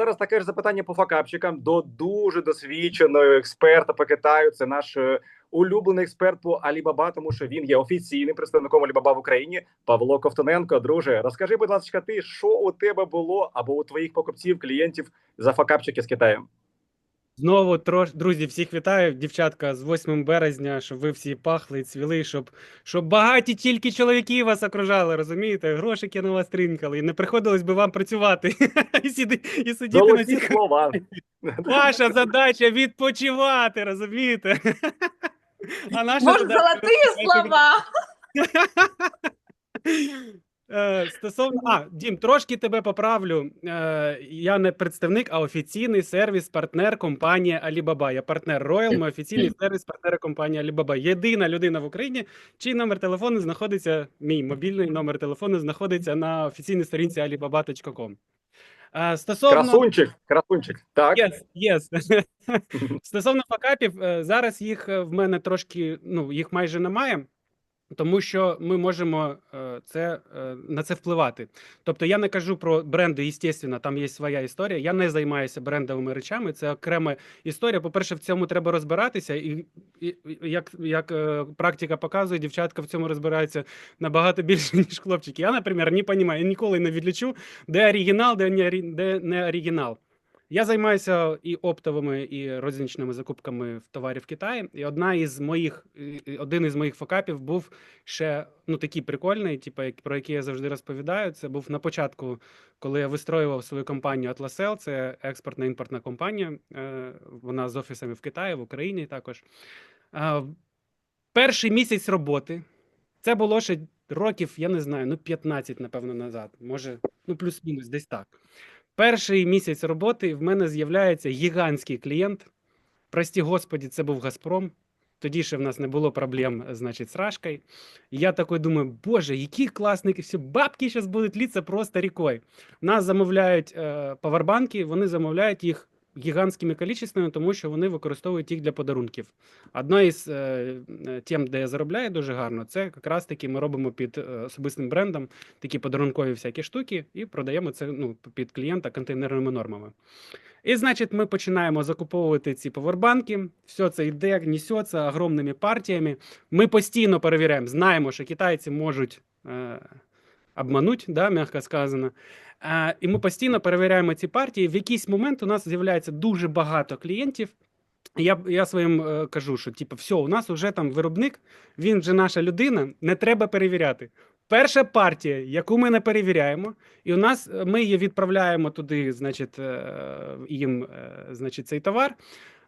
зараз таке ж запитання по факапчикам до дуже досвідченого експерта по Китаю. Це наш е, улюблений експерт по Алібаба, тому що він є офіційним представником Алібаба в Україні. Павло Ковтоненко. Друже, розкажи, будь ласка, ти що у тебе було або у твоїх покупців, клієнтів за факапчики з Китаєм? Знову трош... друзі, всіх вітаю, дівчатка, з 8 березня, щоб ви всі пахли і цвіли, щоб, щоб багаті тільки чоловіки вас окружали, розумієте? Грошики на вас тринкали, і не приходилось би вам працювати і, сиди... і сидіти на цих. слова. Ваша задача відпочивати, розумієте? А наша Может, задача- золотые слова. Е, Стосовно а, Дім, трошки тебе поправлю. Е, Я не представник, а офіційний сервіс-партнер компанії Alibaba. Я партнер Royal, ми офіційний сервіс-партнер компанії Alibaba. Єдина людина в Україні, чий номер телефону знаходиться, мій мобільний номер телефону знаходиться на офіційній сторінці alibaba.com. Е, Стосовно Красунчик, красунчик. Так. Yes, yes. Стосовно факапів, зараз їх в мене трошки, ну, їх майже немає, тому що ми можемо е, це, е, на це впливати. Тобто я не кажу про бренди, звісно, там є своя історія. Я не займаюся брендовими речами, це окрема історія. По-перше, в цьому треба розбиратися, і, і як, як е, практика показує, дівчатка в цьому розбираються набагато більше, ніж хлопчики. Я, наприклад, не розумію, я ніколи не відлічу, де оригінал, де не оригінал. Я займаюся і оптовими, і рознічними закупками в товарів Китаї. І одна із моїх, один із моїх факапів був ще ну такий прикольний, типу, про який я завжди розповідаю. Це був на початку, коли я вистроював свою компанію Atlasel, це експортна імпортна компанія. е, Вона з офісами в Китаї, в Україні також. Е, Перший місяць роботи. Це було ще років, я не знаю, ну 15, напевно, назад. Може, ну плюс-мінус, десь так. Перший місяць роботи в мене з'являється гігантський клієнт. Прості господі, це був Газпром. Тоді ще в нас не було проблем, значить, з Рашкою. І я такий думаю, боже, які класники, всі бабки зараз будуть літься просто рікою. Нас замовляють е, павербанки, вони замовляють їх гігантськими кількостями, тому що вони використовують їх для подарунків. Одна із е, е, тем, де я заробляю дуже гарно, це якраз таки ми робимо під е, особистим брендом такі подарункові всякі штуки і продаємо це ну, під клієнта контейнерними нормами. І, значить, ми починаємо закуповувати ці повербанки. Все це йде, несеться огромними партіями. Ми постійно перевіряємо, знаємо, що китайці можуть е, обмануть, да, м'яко сказано. Е, і ми постійно перевіряємо ці партії. В якийсь момент у нас з'являється дуже багато клієнтів. Я, я своїм е, кажу, що типу, все, у нас вже там виробник, він же наша людина, не треба перевіряти. Перша партія, яку ми не перевіряємо, і у нас е, ми її відправляємо туди, значить, е, їм, е, значить, цей товар.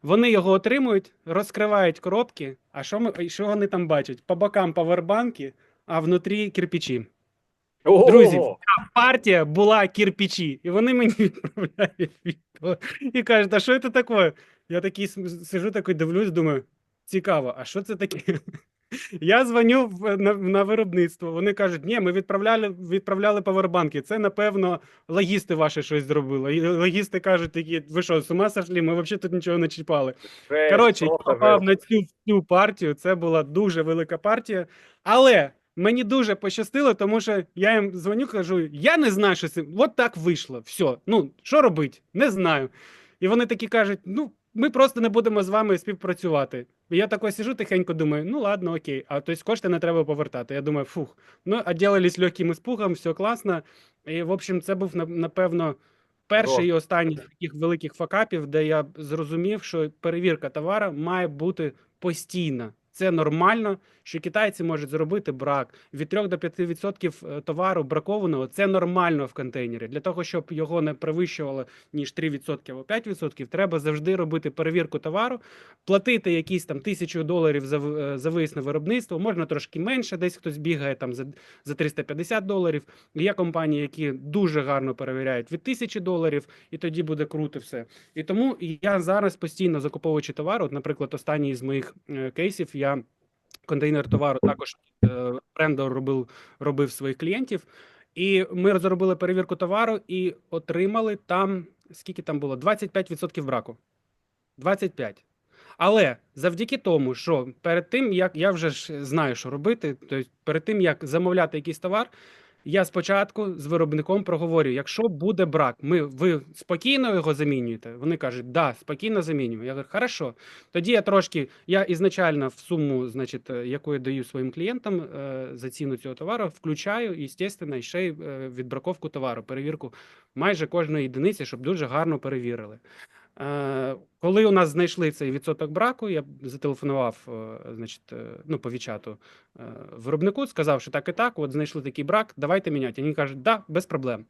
Вони його отримують, розкривають коробки. А що ми що вони там бачать? По бокам павербанки, а внутрі кирпичі. Ого! Друзі, партія була кирпичі, і вони мені відправляють відео і кажуть, а що це таке? Я такий сижу, такий дивлюсь, думаю, цікаво, а що це таке? Я дзвоню на, на виробництво. Вони кажуть, ні, ми відправляли, відправляли павербанки. Це, напевно, логісти ваші щось зробили. І логісти кажуть, такі, ви що, з ума сошли? Ми взагалі тут нічого не чіпали. Коротше, я попав на цю, цю партію. Це була дуже велика партія. Але мені дуже пощастило, тому що я їм дзвоню, кажу: я не знаю, що це. От так вийшло. Все. Ну, що робити? Не знаю. І вони такі кажуть: ну, ми просто не будемо з вами співпрацювати. І я такой сижу тихенько, думаю, ну ладно, окей. А тобто кошти не треба повертати. Я думаю, фух. Ну, отделались легким іспугом, все класно. І, в общем, це був, напевно, перший і останній з таких великих факапів, де я зрозумів, що перевірка товару має бути постійна. Це нормально, що китайці можуть зробити брак від 3 до 5% товару бракованого. Це нормально в контейнері. Для того, щоб його не перевищувало ніж 3% або 5%, треба завжди робити перевірку товару, платити якісь там тисячу доларів за, е, за виїзд на виробництво, можна трошки менше, десь хтось бігає там за, за 350 доларів. Є компанії, які дуже гарно перевіряють від тисячі доларів, і тоді буде круто все. І тому я зараз постійно закуповуючи товар, от, наприклад, останній з моїх е, кейсів, я контейнер товару також брендер робив, робив своїх клієнтів. І ми розробили перевірку товару і отримали там, скільки там було? 25% браку. 25. Але завдяки тому, що перед тим, як я вже ж знаю, що робити, тобто перед тим, як замовляти якийсь товар, Я спочатку з виробником проговорю, якщо буде брак, ми, ви спокійно його замінюєте? Вони кажуть, да, спокійно замінюємо. Я говорю, хорошо. Тоді я трошки, я ізначально в суму, значить, е, яку я даю своїм клієнтам е, за ціну цього товару, включаю, звісно, ще й е, відбраковку товару, перевірку майже кожної єдиниці, щоб дуже гарно перевірили. Е, Коли у нас знайшли цей відсоток браку, я зателефонував, е, значить, е, ну, по вічату виробнику, сказав, що так і так, от знайшли такий брак, давайте міняти. Вони кажуть, да, без проблем.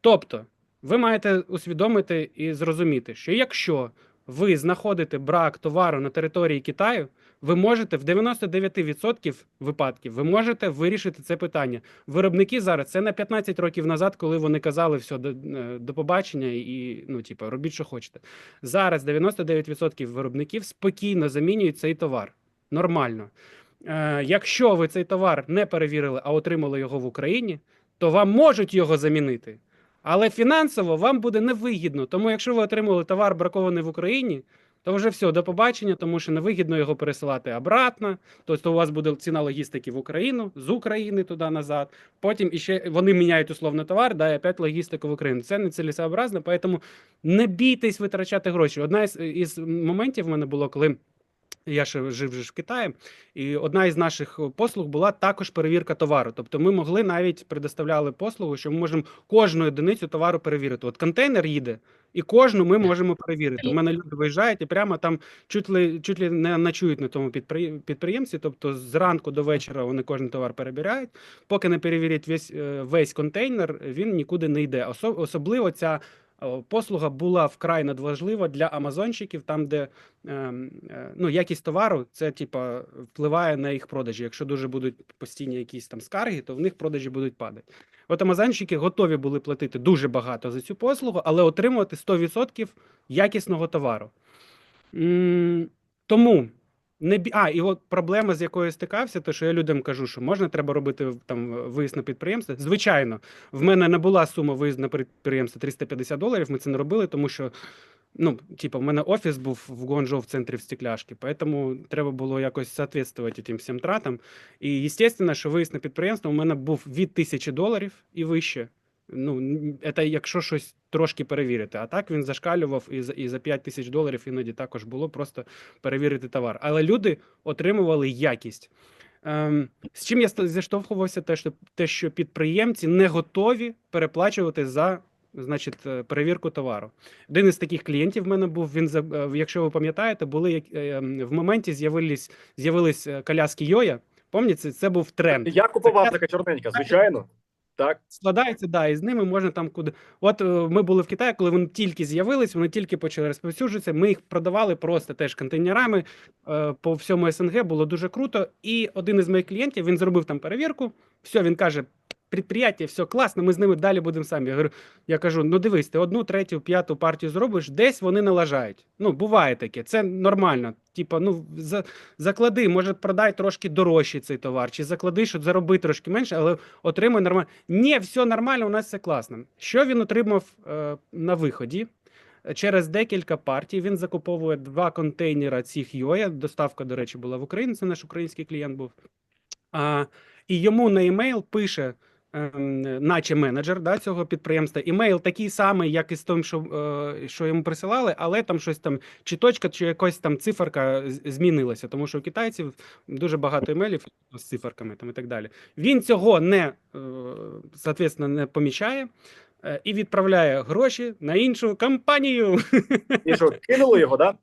Тобто, ви маєте усвідомити і зрозуміти, що якщо ви знаходите брак товару на території Китаю, ви можете в 99% випадків ви можете вирішити це питання. Виробники зараз це на 15 років назад, коли вони казали все до, е, до побачення і ну, типу, робіть, що хочете. Зараз 99% виробників спокійно замінюють цей товар. Нормально. Е, якщо ви цей товар не перевірили, а отримали його в Україні, то вам можуть його замінити. Але фінансово вам буде невигідно. Тому, якщо ви отримали товар бракований в Україні, то вже все, до побачення, тому що невигідно його пересилати обратно. Тобто у вас буде ціна логістики в Україну, з України туди назад. Потім іще вони міняють условно товар, да, і опять логістику в Україну. Це не цілесообразно, тому не бійтесь витрачати гроші. Одна із, із моментів в мене було, коли. Я ще жив же в Китаї, і одна із наших послуг була також перевірка товару. Тобто ми могли навіть предоставляли послугу, що ми можемо кожну одиницю товару перевірити. От контейнер їде, і кожну ми можемо перевірити. У мене люди виїжджають і прямо там чуть ли чуть ли не ночують на тому підпри- підприємстві. Тобто зранку до вечора вони кожен товар перевіряють. Поки не перевірять весь, е, весь контейнер, він нікуди не йде. Осо- Особливо ця. Е, Послуга була вкрай надважлива для амазонщиків, там, де ем, е, ну, якість товару, це типа впливає на їх продажі. Якщо дуже будуть постійні якісь там скарги, то в них продажі будуть падати. От амазонщики готові були платити дуже багато за цю послугу, але отримувати 100% якісного товару. Тому не. А, і от проблема, з якою стикався, то що я людям кажу, що можна треба робити там виїзд на підприємство. Звичайно, в мене не була сума виїзду на підприємство 350 доларів. Ми це не робили, тому що. Ну, типа, в мене офіс був в Гуанчжоу в центрі в стекляшки, поэтому треба було якось соответствувати тим всім тратам. І, естественно, що виїзд на підприємство у мене був від тисячі доларів і вище. Ну, це якщо щось трошки перевірити. А так він зашкалював і за, і за 5 тисяч доларів іноді також було просто перевірити товар. Але люди отримували якість. Ем, з чим я зіштовхувався, те, що, те, що підприємці не готові переплачувати за значить, е, перевірку товару. Один із таких клієнтів в мене був. Він е, якщо ви пам'ятаєте, були як- е, ем, в моменті з'явились з'явились коляски Йоя. Пам'ятаєте, це був тренд. Я купував така чорненька, звичайно. Так. Складається, да, і з ними можна там куди. От е, ми були в Китаї, коли вони тільки з'явились, вони тільки почали розповсюджуватися. Ми їх продавали просто теж контейнерами е, по всьому СНГ. Було дуже круто. І один із моїх клієнтів він зробив там перевірку. Все, він каже: підприємство, все класно, ми з ними далі будемо самі. Я говорю, я кажу: ну дивись, ти одну, третю, п'яту партію зробиш, десь вони налажають. Ну, буває таке, це нормально. Типа, ну за, заклади, може, продай трошки дорожче цей товар, чи заклади, щоб зароби трошки менше, але отримуй нормально. Ні, все нормально, у нас все класно. Що він отримав е, на виході? Через декілька партій він закуповує два контейнера цих Йоя. Доставка, до речі, була в Україні. Це наш український клієнт був. А, і йому на емейл пише, наче менеджер да, цього підприємства. Імейл такий самий, як і з тим, що, е, що йому присилали, але там щось там, чи точка, чи якась там циферка змінилася, тому що у китайців дуже багато емейлів з циферками там і так далі. Він цього не, е, соответственно, не помічає. е, І відправляє гроші на іншу компанію. І що, кинули його, да?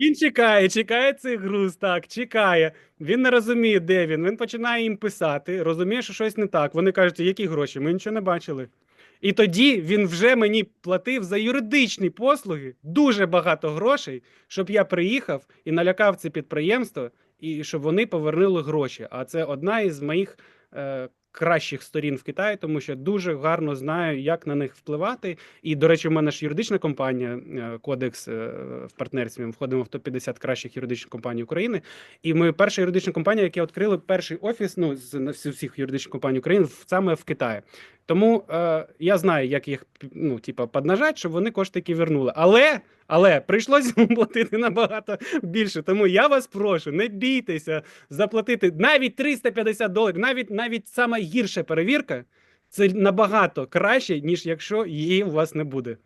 Він чекає, чекає цей груз, так, чекає. Він не розуміє, де він. Він починає їм писати, розуміє, що щось не так. Вони кажуть, які гроші? Ми нічого не бачили. І тоді він вже мені платив за юридичні послуги дуже багато грошей, щоб я приїхав і налякав це підприємство, і щоб вони повернули гроші. А це одна із моїх е, кращих сторін в Китаї, тому що дуже гарно знаю, як на них впливати. І, до речі, в мене ж юридична компанія, е, кодекс е, в партнерстві. Ми входимо в топ-50 кращих юридичних компаній України. І ми перша юридична компанія, яка відкрила перший офіс ну, з на всіх юридичних компаній України саме в Китаї. Тому е, я знаю, як їх ну, типа, поднажати, щоб вони кошти таки вернули. Але, але прийшлося платити набагато більше. Тому я вас прошу, не бійтеся заплатити навіть 350 доларів, навіть навіть сама гірша перевірка. Це набагато краще, ніж якщо її у вас не буде.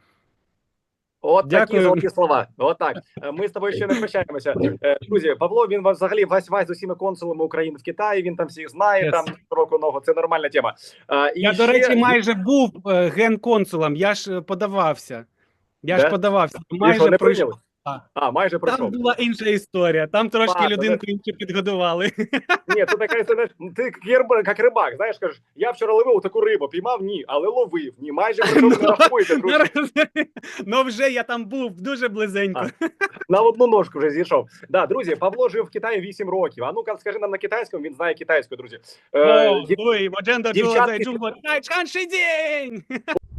От такі Дякую. золоті слова. От так. Е, Ми з тобою ще не прощаємося. Е, Друзі, Павло він взагалі вась вась з усіма консулами України в Китаї. Він там всіх знає. Yes. Там року ногу. Це нормальна тема. І Я, ще... до речі, майже був е, генконсулом, я ж е, подавався. Я Да? ж подавався. Майже пройшов. А. А, майже пройшов. Там була інша історія. Там трошки Ладно, людинку іншу підгодували. Ні, це така історія, ти як рибак, знаєш, кажеш, я вчора ловив таку рибу, піймав, ні, але ловив, ні, майже прийшов, не рахуєте, друзі. Ну вже я там був дуже близенько. На одну ножку вже зійшов. Да, друзі, Павло жив в Китаї 8 років. А ну-ка, скажи нам на китайському, він знає китайську, друзі. Е, Ой, дівчатки- Джула. Ай, Чанший день!